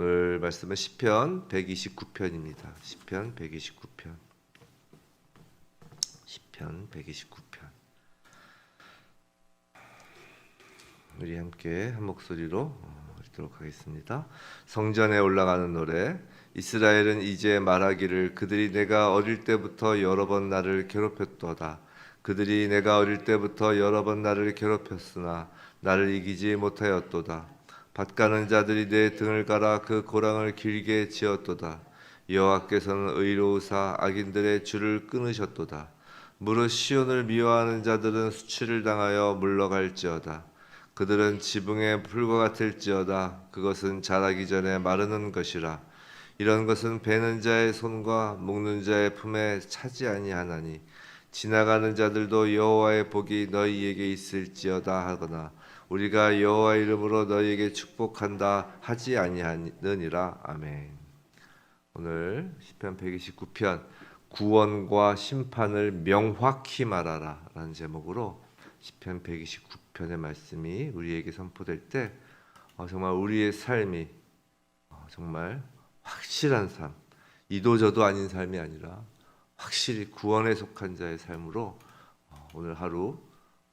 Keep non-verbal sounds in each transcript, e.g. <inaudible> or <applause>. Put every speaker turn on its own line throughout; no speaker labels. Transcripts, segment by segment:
오늘 말씀은 시편 129편입니다. 시편 129편. 시편 129편. 우리 함께 한 목소리로 어, 읽도록 하겠습니다. 성전에 올라가는 노래. 이스라엘은 이제 말하기를 그들이 내가 어릴 때부터 여러 번 나를 괴롭혔도다. 그들이 내가 어릴 때부터 여러 번 나를 괴롭혔으나 나를 이기지 못하였도다. 밭가는 자들이 내 등을 갈아 그 고랑을 길게 지었도다. 여호와께서는 의로우사 악인들의 줄을 끊으셨도다. 무릇 시온을 미워하는 자들은 수치를 당하여 물러갈지어다. 그들은 지붕의 풀과 같을지어다. 그것은 자라기 전에 마르는 것이라. 이런 것은 베는 자의 손과 묶는 자의 품에 차지 아니하나니 지나가는 자들도 여호와의 복이 너희에게 있을지어다 하거나 우리가 여호와 이름으로 너희에게 축복한다 하지 아니하느니라 아멘. 오늘 시편 129편 구원과 심판을 명확히 말하라라는 제목으로 시편 129편의 말씀이 우리에게 선포될 때 어, 정말 우리의 삶이 어, 정말 확실한 삶, 이도저도 아닌 삶이 아니라 확실히 구원에 속한 자의 삶으로 어, 오늘 하루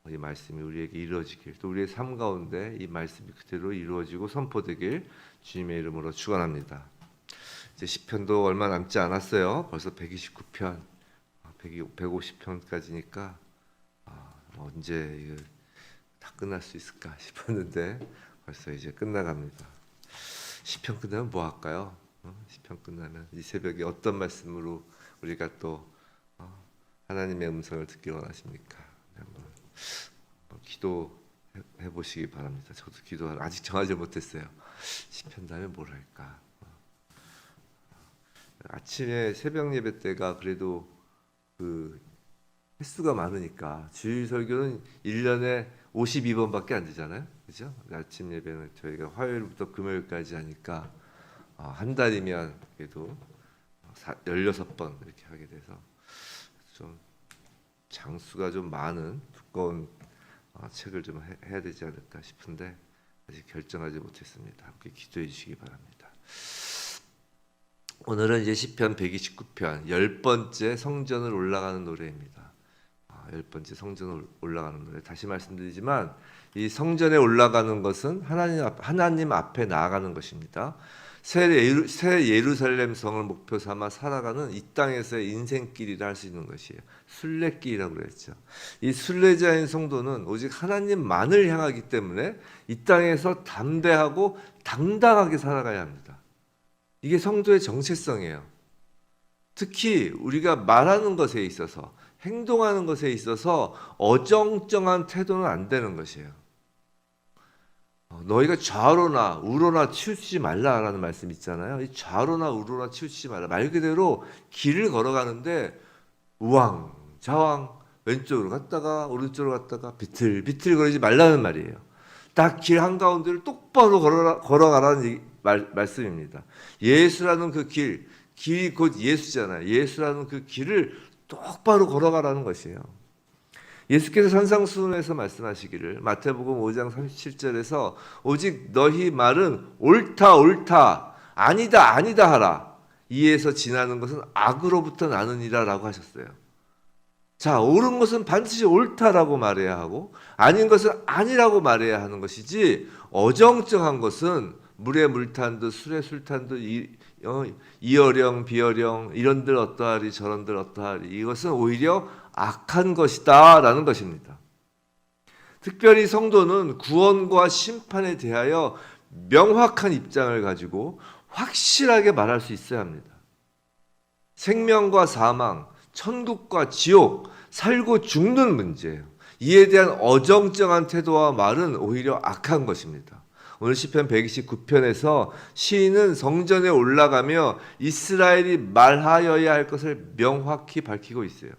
이 말씀이 우리에게 이루어지길 또 우리의 삶 가운데 이 말씀이 그대로 이루어지고 선포되길 주님의 이름으로 축원합니다. 이제 시편도 얼마 남지 않았어요. 벌써 129편, 150편까지니까 아, 언제 이거 다 끝날 수 있을까 싶었는데 벌써 이제 끝나갑니다. 시편 끝나면 뭐 할까요? 어? 시편 끝나면 이 새벽에 어떤 말씀으로 우리가 또 어, 하나님의 음성을 듣기 원하십니까? 한번 기도해 보시기 바랍니다. 저도 기도 아직 정하지 못했어요. 시편 다음에 뭘 할까? 어. 아침에 새벽 예배 때가 그래도 그 횟수가 많으니까 주일 설교는 1년에 52번밖에 안 되잖아요. 그죠? 아침 예배는 저희가 화요일부터 금요일까지 하니까 어, 한 달이면 그래도 16번 이렇게 하게 돼서 좀 장수가 좀 많은 두꺼운 어, 책을 좀 해, 해야 되지 않을까 싶은데 아직 결정하지 못했습니다. 함께 기도해 주시기 바랍니다. 오늘은 이제 시편 129편 열 번째 성전을 올라가는 노래입니다. 아, 열 번째 성전을 올라가는 노래. 다시 말씀드리지만 이 성전에 올라가는 것은 하나님 앞, 하나님 앞에 나아가는 것입니다. 새, 예루, 새 예루살렘 성을 목표 삼아 살아가는 이 땅에서의 인생길이라 할 수 있는 것이에요. 순례길이라고 그랬죠. 이 순례자인 성도는 오직 하나님만을 향하기 때문에 이 땅에서 담대하고 당당하게 살아가야 합니다. 이게 성도의 정체성이에요. 특히 우리가 말하는 것에 있어서 행동하는 것에 있어서 어정쩡한 태도는 안 되는 것이에요. 어, 너희가 좌로나 우로나 치우치지 말라라는 말씀 있잖아요. 이 좌로나 우로나 치우치지 말라. 말 그대로 길을 걸어가는데 우왕 좌왕 왼쪽으로 갔다가 오른쪽으로 갔다가 비틀비틀 거리지 말라는 말이에요. 딱 길 한가운데를 똑바로 걸어라, 걸어가라는 이 말, 말씀입니다. 예수라는 그 길, 길이 곧 예수잖아요. 예수라는 그 길을 똑바로 걸어가라는 것이에요. 예수께서 산상수훈에서 말씀하시기를 마태복음 5장 37절에서 오직 너희 말은 옳다 옳다 아니다 아니다 하라 이에서 지나는 것은 악으로부터 나느니라라고 하셨어요. 자, 옳은 것은 반드시 옳다라고 말해야 하고 아닌 것은 아니라고 말해야 하는 것이지 어정쩡한 것은 물에 물탄 듯 술에 술탄듯 어, 이어령 비어령 이런들 어떠하리 저런들 어떠하리 이것은 오히려 악한 것이다 라는 것입니다. 특별히 성도는 구원과 심판에 대하여 명확한 입장을 가지고 확실하게 말할 수 있어야 합니다. 생명과 사망, 천국과 지옥, 살고 죽는 문제예요. 이에 대한 어정쩡한 태도와 말은 오히려 악한 것입니다. 오늘 시편 129편에서 시인은 성전에 올라가며 이스라엘이 말하여야 할 것을 명확히 밝히고 있어요.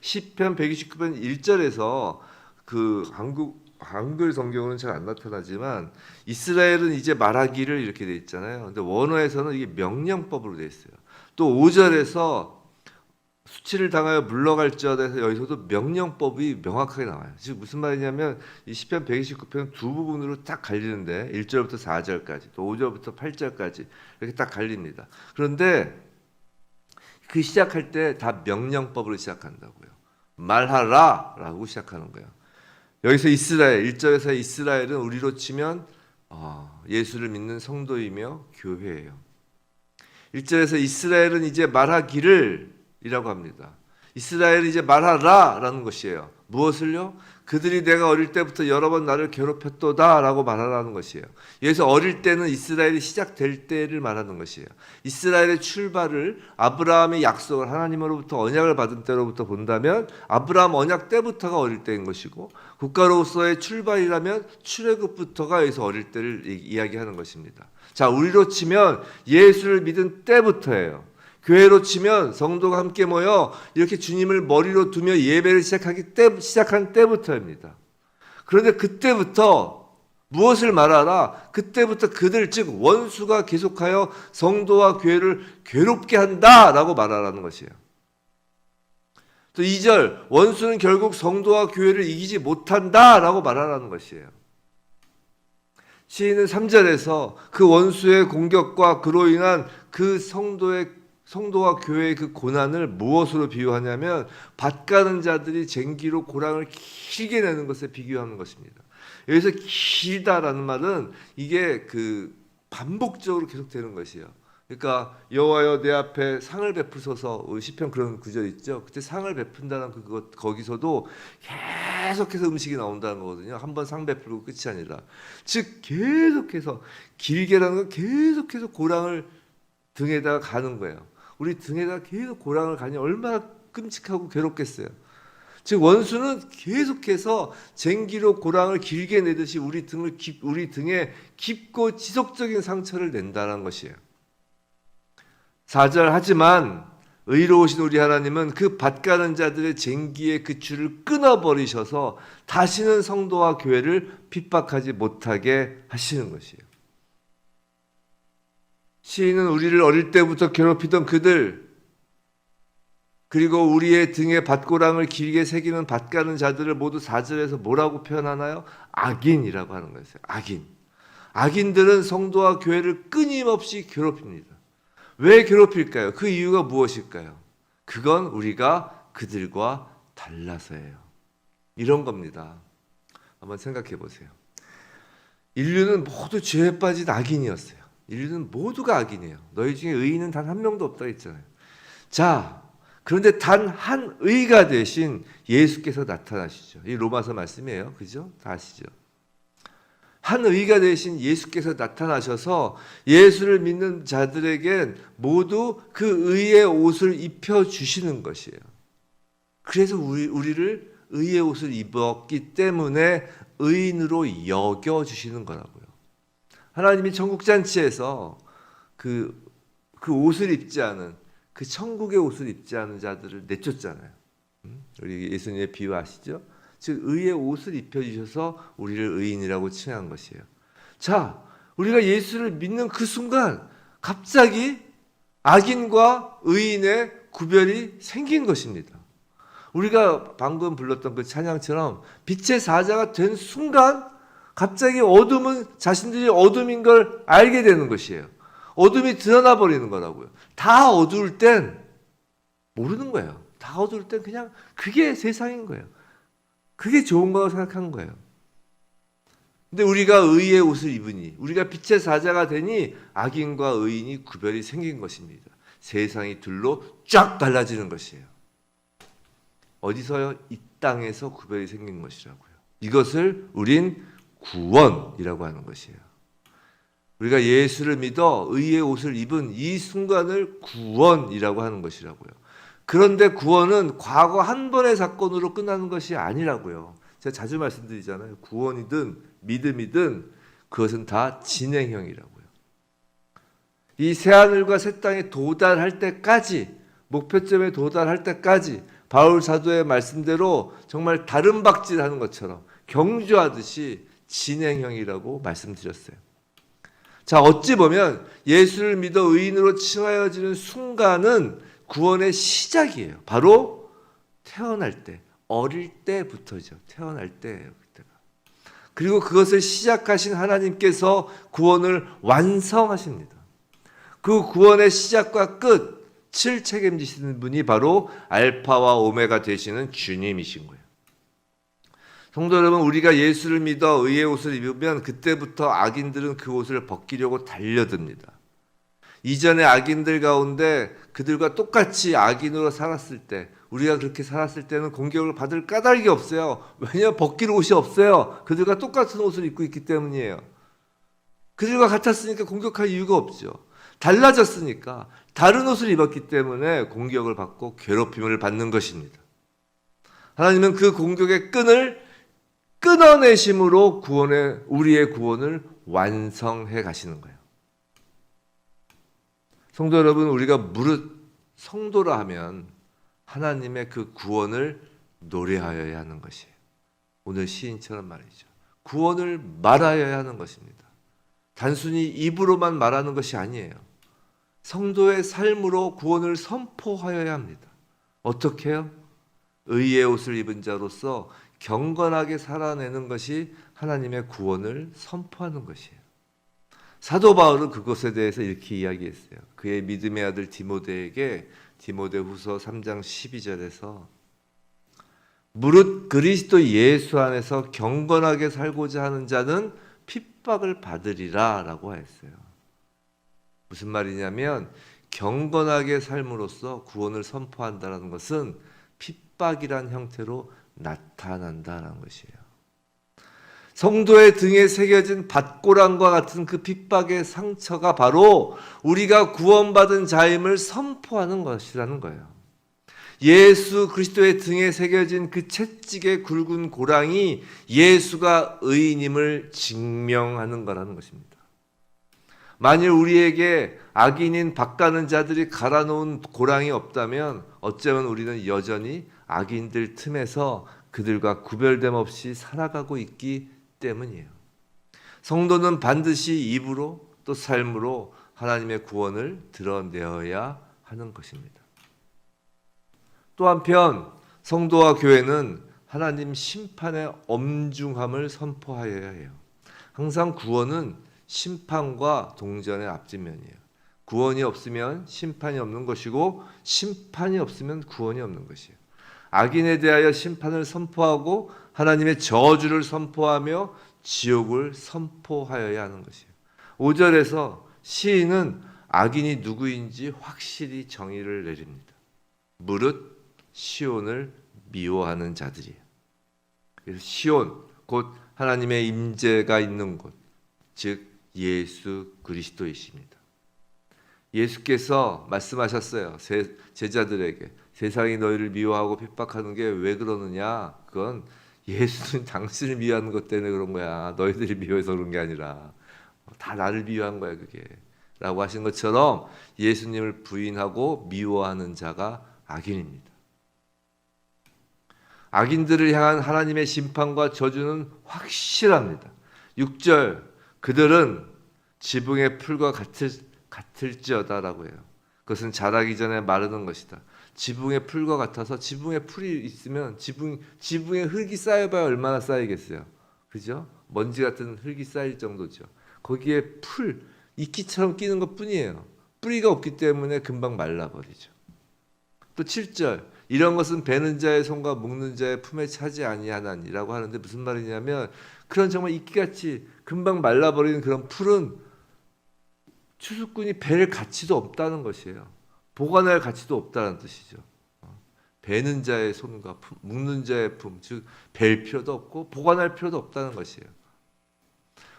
시편 129편 1절에서 그 한국 한글 성경은 잘 안 나타나지만 이스라엘은 이제 말하기를 이렇게 돼 있잖아요. 근데 원어에서는 이게 명령법으로 돼 있어요. 또 5절에서 수치를 당하여 물러갈지어다해서 여기서도 명령법이 명확하게 나와요. 지금 무슨 말이냐면 이 시편 129편은 두 부분으로 딱 갈리는데 1절부터 4절까지 또 5절부터 8절까지 이렇게 딱 갈립니다. 그런데 그 시작할 때 다 명령법으로 시작한다고요. 말하라라고 시작하는 거예요. 여기서 이스라엘 1절에서 이스라엘은 우리로 치면 어, 예수를 믿는 성도이며 교회예요. 1절에서 이스라엘은 이제 말하기를 이라고 합니다. 이스라엘이 이제 말하라라는 것이에요. 무엇을요? 그들이 내가 어릴 때부터 여러 번 나를 괴롭혔도다라고 말하라는 것이에요. 여기서 어릴 때는 이스라엘이 시작될 때를 말하는 것이에요. 이스라엘의 출발을 아브라함의 약속을 하나님으로부터 언약을 받은 때로부터 본다면 아브라함 언약 때부터가 어릴 때인 것이고 국가로서의 출발이라면 출애굽부터가 여기서 어릴 때를 이- 이야기하는 것입니다. 자, 우리로 치면 예수를 믿은 때부터예요. 교회로 치면 성도가 함께 모여 이렇게 주님을 머리로 두며 예배를 시작하기 때 시작한 때부터입니다. 그런데 그때부터 무엇을 말하라? 그때부터 그들 즉 원수가 계속하여 성도와 교회를 괴롭게 한다라고 말하라는 것이에요. 또 2절 원수는 결국 성도와 교회를 이기지 못한다라고 말하라는 것이에요. 시인은 3절에서 그 원수의 공격과 그로 인한 그 성도의 성도와 교회의 그 고난을 무엇으로 비유하냐면 밭가는 자들이 쟁기로 고랑을 길게 내는 것에 비교하는 것입니다. 여기서 길다라는 말은 이게 그 반복적으로 계속되는 것이에요. 그러니까 여호와여 내 앞에 상을 베푸소서 어, 시편 그런 구절 있죠. 그때 상을 베푼다는 그것 거기서도 계속해서 음식이 나온다는 거거든요. 한 번 상 베풀고 끝이 아니라 즉 계속해서 길게라는 건 계속해서 고랑을 등에다가 가는 거예요. 우리 등에다 계속 고랑을 가니 얼마나 끔찍하고 괴롭겠어요. 즉 원수는 계속해서 쟁기로 고랑을 길게 내듯이 우리 등을 깊, 우리 등에 깊고 지속적인 상처를 낸다는 것이에요. 4절 하지만 의로우신 우리 하나님은 그 밭가는 자들의 쟁기의 그 줄을 끊어 버리셔서 다시는 성도와 교회를 핍박하지 못하게 하시는 것이에요. 시인은 우리를 어릴 때부터 괴롭히던 그들 그리고 우리의 등에 밭고랑을 길게 새기는 밭가는 자들을 모두 4절에서 뭐라고 표현하나요? 악인이라고 하는 거예요. 악인. 악인들은 성도와 교회를 끊임없이 괴롭힙니다. 왜 괴롭힐까요? 그 이유가 무엇일까요? 그건 우리가 그들과 달라서예요. 이런 겁니다. 한번 생각해 보세요. 인류는 모두 죄에 빠진 악인이었어요. 인류는 모두가 악인이에요. 너희 중에 의인은 단 한 명도 없다 했잖아요. 자, 그런데 단 한 의가 되신 예수께서 나타나시죠. 이 로마서 말씀이에요. 그죠? 다 아시죠? 한 의가 되신 예수께서 나타나셔서 예수를 믿는 자들에겐 모두 그 의의 옷을 입혀 주시는 것이에요. 그래서 우리, 우리를 의의 옷을 입었기 때문에 의인으로 여겨 주시는 거라고요. 하나님이 천국 잔치에서 그, 그 옷을 입지 않은 그 천국의 옷을 입지 않은 자들을 내쫓잖아요. 음? 우리 예수님의 비유 아시죠? 즉 의의 옷을 입혀 주셔서 우리를 의인이라고 칭한 것이에요. 자, 우리가 예수를 믿는 그 순간 갑자기 악인과 의인의 구별이 생긴 것입니다. 우리가 방금 불렀던 그 찬양처럼 빛의 사자가 된 순간 갑자기 어둠은 자신들이 어둠인 걸 알게 되는 것이에요. 어둠이 드러나 버리는 거라고요. 다 어두울 땐 모르는 거예요. 다 어두울 땐 그냥 그게 세상인 거예요. 그게 좋은 거라고 생각한 거예요. 근데 우리가 의의 옷을 입으니 우리가 빛의 사자가 되니 악인과 의인이 구별이 생긴 것입니다. 세상이 둘로 쫙 갈라지는 것이에요. 어디서요? 이 땅에서 구별이 생긴 것이라고요. 이것을 우린 구원이라고 하는 것이에요. 우리가 예수를 믿어 의의 옷을 입은 이 순간을 구원이라고 하는 것이라고요. 그런데 구원은 과거 한 번의 사건으로 끝나는 것이 아니라고요. 제가 자주 말씀드리잖아요. 구원이든 믿음이든 그것은 다 진행형이라고요. 이 새하늘과 새 땅에 도달할 때까지 목표점에 도달할 때까지 바울 사도의 말씀대로 정말 다른 박질 하는 것처럼 경주하듯이 진행형이라고 말씀드렸어요. 자, 어찌 보면 예수를 믿어 의인으로 칭하여지는 순간은 구원의 시작이에요. 바로 태어날 때, 어릴 때부터죠. 태어날 때예요. 그리고 그것을 시작하신 하나님께서 구원을 완성하십니다. 그 구원의 시작과 끝을 책임지시는 분이 바로 알파와 오메가 되시는 주님이신 거예요. 성도 여러분, 우리가 예수를 믿어 의의 옷을 입으면 그때부터 악인들은 그 옷을 벗기려고 달려듭니다. 이전에 악인들 가운데 그들과 똑같이 악인으로 살았을 때, 우리가 그렇게 살았을 때는 공격을 받을 까닭이 없어요. 왜냐하면 벗길 옷이 없어요. 그들과 똑같은 옷을 입고 있기 때문이에요. 그들과 같았으니까 공격할 이유가 없죠. 달라졌으니까 다른 옷을 입었기 때문에 공격을 받고 괴롭힘을 받는 것입니다. 하나님은 그 공격의 끈을 끊어내심으로 구원의 우리의 구원을 완성해 가시는 거예요. 성도 여러분, 우리가 무릇 성도라 하면 하나님의 그 구원을 노래하여야 하는 것이에요. 오늘 시인처럼 말이죠. 구원을 말하여야 하는 것입니다. 단순히 입으로만 말하는 것이 아니에요. 성도의 삶으로 구원을 선포하여야 합니다. 어떻게요? 의의 옷을 입은 자로서 경건하게 살아내는 것이 하나님의 구원을 선포하는 것이에요. 사도 바울은 그것에 대해서 이렇게 이야기했어요. 그의 믿음의 아들 디모데에게 디모데후서 3장 12절에서 무릇 그리스도 예수 안에서 경건하게 살고자 하는 자는 핍박을 받으리라라고 했어요. 무슨 말이냐면 경건하게 삶으로써 구원을 선포한다는 것은 핍박이란 형태로 나타난다는 것이에요. 성도의 등에 새겨진 밭고랑과 같은 그 핍박의 상처가 바로 우리가 구원받은 자임을 선포하는 것이라는 거예요. 예수 그리스도의 등에 새겨진 그 채찍의 굵은 고랑이 예수가 의인임을 증명하는 거라는 것입니다. 만일 우리에게 악인인 박가는 자들이 갈아놓은 고랑이 없다면 어쩌면 우리는 여전히 악인들 틈에서 그들과 구별됨 없이 살아가고 있기 때문이에요. 성도는 반드시 입으로 또 삶으로 하나님의 구원을 드러내어야 하는 것입니다. 또 한편 성도와 교회는 하나님 심판의 엄중함을 선포하여야 해요. 항상 구원은 심판과 동전의 앞뒷면이에요. 구원이 없으면 심판이 없는 것이고 심판이 없으면 구원이 없는 것이에요. 악인에 대하여 심판을 선포하고 하나님의 저주를 선포하며 지옥을 선포하여야 하는 것이에요. 5절에서 시인은 악인이 누구인지 확실히 정의를 내립니다. 무릇 시온을 미워하는 자들이에요. 시온 곧 하나님의 임재가 있는 곳, 즉 예수 그리스도이십니다. 예수께서 말씀하셨어요. 제자들에게 세상이 너희를 미워하고 핍박하는 게 왜 그러느냐? 그건 예수는 당신을 미워하는 것 때문에 그런 거야. 너희들이 미워해서 그런 게 아니라 다 나를 미워한 거야 그게. 라고 하신 것처럼 예수님을 부인하고 미워하는 자가 악인입니다. 악인들을 향한 하나님의 심판과 저주는 확실합니다. 6절 그들은 지붕의 풀과 같을, 같을지어다라고 해요. 그것은 자라기 전에 마르는 것이다. 지붕의 풀과 같아서 지붕에 풀이 있으면 지붕 지붕에 흙이 쌓여봐야 얼마나 쌓이겠어요. 그죠? 먼지 같은 흙이 쌓일 정도죠. 거기에 풀 이끼처럼 끼는 것뿐이에요. 뿌리가 없기 때문에 금방 말라버리죠. 또 7절 이런 것은 베는 자의 손과 묶는 자의 품에 차지 아니하나니라고 하는데 무슨 말이냐면 그런 정말 이끼같이 금방 말라버리는 그런 풀은 추수꾼이 벨 가치도 없다는 것이에요. 보관할 가치도 없다는 뜻이죠. 베는 자의 손과 품, 묶는 자의 품, 즉 벨 필요도 없고 보관할 필요도 없다는 것이에요.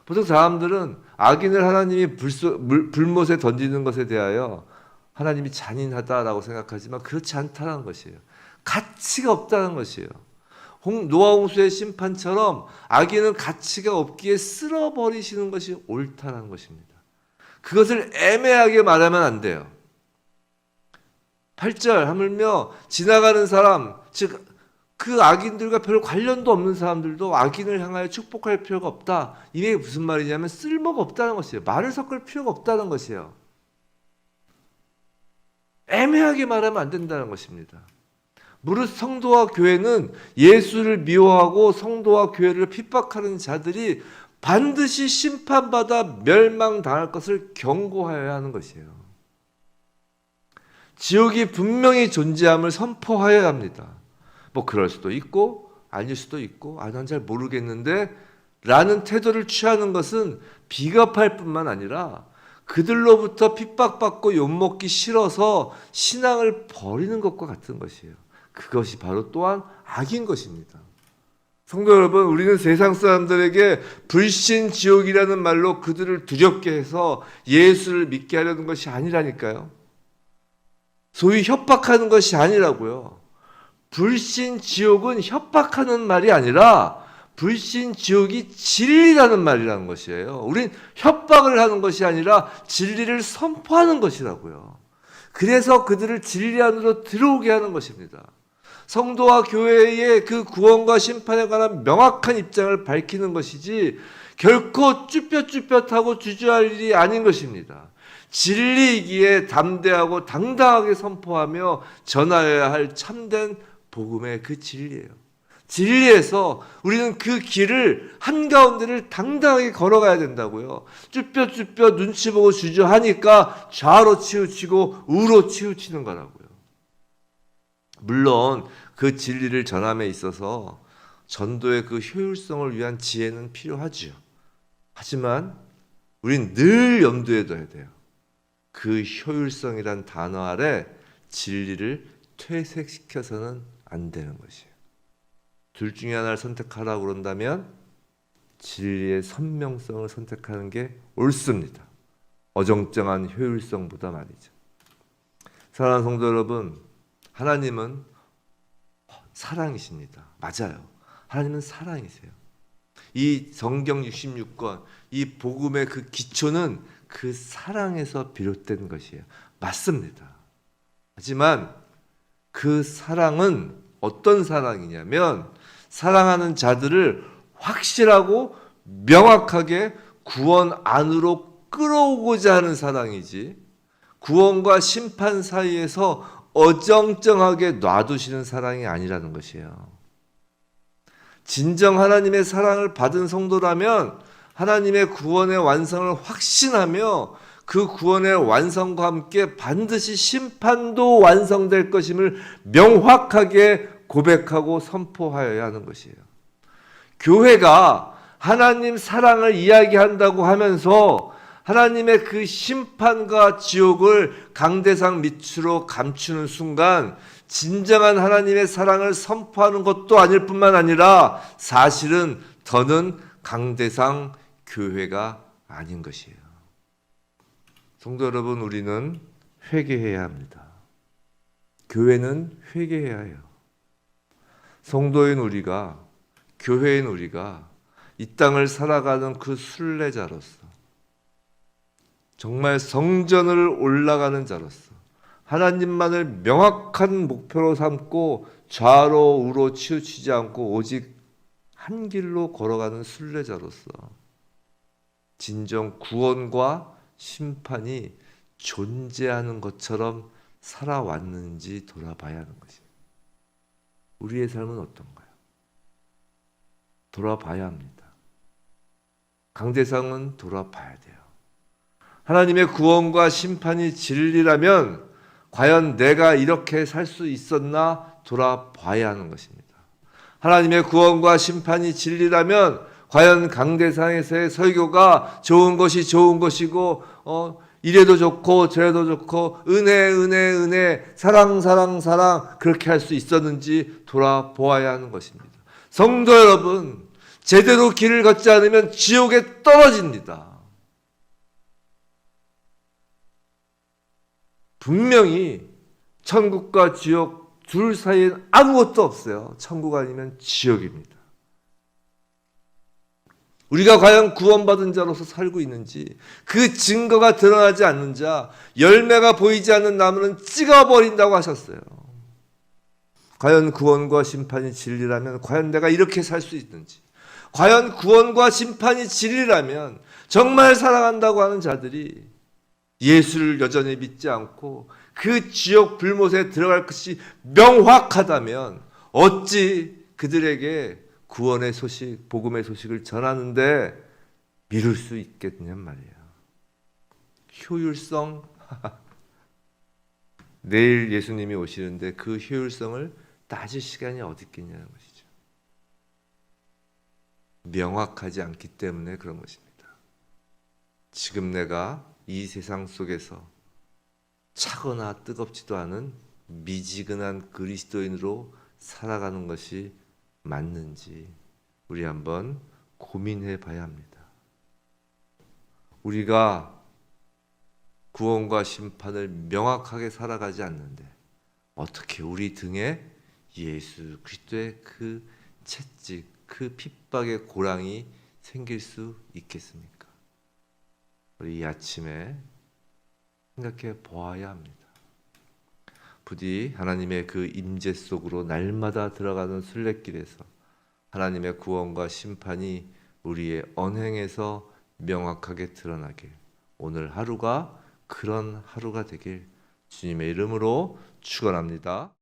보통 사람들은 악인을 하나님이 불소, 물, 불못에 던지는 것에 대하여 하나님이 잔인하다라고 생각하지만 그렇지 않다는 것이에요. 가치가 없다는 것이에요. 노아 홍수의 심판처럼 악인은 가치가 없기에 쓸어버리시는 것이 옳다는 것입니다. 그것을 애매하게 말하면 안 돼요. 8절 하물며 지나가는 사람 즉 그 악인들과 별 관련도 없는 사람들도 악인을 향하여 축복할 필요가 없다. 이게 무슨 말이냐면 쓸모가 없다는 것이에요. 말을 섞을 필요가 없다는 것이에요. 애매하게 말하면 안 된다는 것입니다. 무릇 성도와 교회는 예수를 미워하고 성도와 교회를 핍박하는 자들이 반드시 심판받아 멸망당할 것을 경고하여야 하는 것이에요. 지옥이 분명히 존재함을 선포하여야 합니다. 뭐 그럴 수도 있고 아닐 수도 있고 아 난 잘 모르겠는데 라는 태도를 취하는 것은 비겁할 뿐만 아니라 그들로부터 핍박받고 욕먹기 싫어서 신앙을 버리는 것과 같은 것이에요. 그것이 바로 또한 악인 것입니다. 성도 여러분, 우리는 세상 사람들에게 불신 지옥이라는 말로 그들을 두렵게 해서 예수를 믿게 하려는 것이 아니라니까요. 소위 협박하는 것이 아니라고요. 불신 지옥은 협박하는 말이 아니라 불신 지옥이 진리라는 말이라는 것이에요. 우린 협박을 하는 것이 아니라 진리를 선포하는 것이라고요. 그래서 그들을 진리 안으로 들어오게 하는 것입니다. 성도와 교회의 그 구원과 심판에 관한 명확한 입장을 밝히는 것이지 결코 쭈뼛쭈뼛하고 주저할 일이 아닌 것입니다. 진리이기에 담대하고 당당하게 선포하며 전하여야 할 참된 복음의 그 진리예요. 진리에서 우리는 그 길을 한가운데를 당당하게 걸어가야 된다고요. 쭈뼛쭈뼛 눈치 보고 주저하니까 좌로 치우치고 우로 치우치는 거라고요. 물론 그 진리를 전함에 있어서 전도의 그 효율성을 위한 지혜는 필요하지요. 하지만 우린 늘 염두에 둬야 돼요. 그 효율성이란 단어 아래 진리를 퇴색시켜서는 안 되는 것이에요. 둘 중에 하나를 선택하라고 그런다면 진리의 선명성을 선택하는 게 옳습니다. 어정쩡한 효율성보다 말이죠. 사랑하는 성도 여러분, 하나님은 사랑이십니다. 맞아요. 하나님은 사랑이세요. 이 성경 66권, 이 복음의 그 기초는 그 사랑에서 비롯된 것이에요. 맞습니다. 하지만 그 사랑은 어떤 사랑이냐면 사랑하는 자들을 확실하고 명확하게 구원 안으로 끌어오고자 하는 사랑이지 구원과 심판 사이에서 어정쩡하게 놔두시는 사랑이 아니라는 것이에요. 진정 하나님의 사랑을 받은 성도라면 하나님의 구원의 완성을 확신하며 그 구원의 완성과 함께 반드시 심판도 완성될 것임을 명확하게 고백하고 선포하여야 하는 것이에요. 교회가 하나님 사랑을 이야기한다고 하면서 하나님의 그 심판과 지옥을 강대상 밑으로 감추는 순간 진정한 하나님의 사랑을 선포하는 것도 아닐 뿐만 아니라 사실은 더는 강대상 교회가 아닌 것이에요. 성도 여러분, 우리는 회개해야 합니다. 교회는 회개해야 해요. 성도인 우리가, 교회인 우리가 이 땅을 살아가는 그 순례자로서 정말 성전을 올라가는 자로서 하나님만을 명확한 목표로 삼고 좌로 우로 치우치지 않고 오직 한 길로 걸어가는 순례자로서 진정 구원과 심판이 존재하는 것처럼 살아왔는지 돌아봐야 하는 것입니다. 우리의 삶은 어떤가요? 돌아봐야 합니다. 강대상은 돌아봐야 돼요. 하나님의 구원과 심판이 진리라면 과연 내가 이렇게 살 수 있었나 돌아봐야 하는 것입니다. 하나님의 구원과 심판이 진리라면 과연 강대상에서의 설교가 좋은 것이 좋은 것이고 어 이래도 좋고 저래도 좋고 은혜 은혜 은혜 사랑 사랑 사랑 그렇게 할 수 있었는지 돌아보아야 하는 것입니다. 성도 여러분 제대로 길을 걷지 않으면 지옥에 떨어집니다. 분명히 천국과 지옥 둘 사이엔 아무것도 없어요. 천국 아니면 지옥입니다. 우리가 과연 구원받은 자로서 살고 있는지 그 증거가 드러나지 않는 자 열매가 보이지 않는 나무는 찍어버린다고 하셨어요. 과연 구원과 심판이 진리라면 과연 내가 이렇게 살 수 있는지 과연 구원과 심판이 진리라면 정말 사랑한다고 하는 자들이 예수를 여전히 믿지 않고 그 지옥 불못에 들어갈 것이 명확하다면 어찌 그들에게 구원의 소식, 복음의 소식을 전하는데 미룰 수 있겠냔 말이에요. 효율성 <laughs> 내일 예수님이 오시는데 그 효율성을 따질 시간이 어디 있겠냐는 것이죠. 명확하지 않기 때문에 그런 것입니다. 지금 내가 이 세상 속에서 차거나 뜨겁지도 않은 미지근한 그리스도인으로 살아가는 것이 맞는지 우리 한번 고민해 봐야 합니다. 우리가 구원과 심판을 명확하게 살아가지 않는데 어떻게 우리 등에 예수 그리스도의 그 채찍, 그 핍박의 고랑이 생길 수 있겠습니까? 우리 이 아침에 생각해 보아야 합니다. 부디 하나님의 그 임재 속으로 날마다 들어가는 순례길에서 하나님의 구원과 심판이 우리의 언행에서 명확하게 드러나길 오늘 하루가 그런 하루가 되길 주님의 이름으로 축원합니다.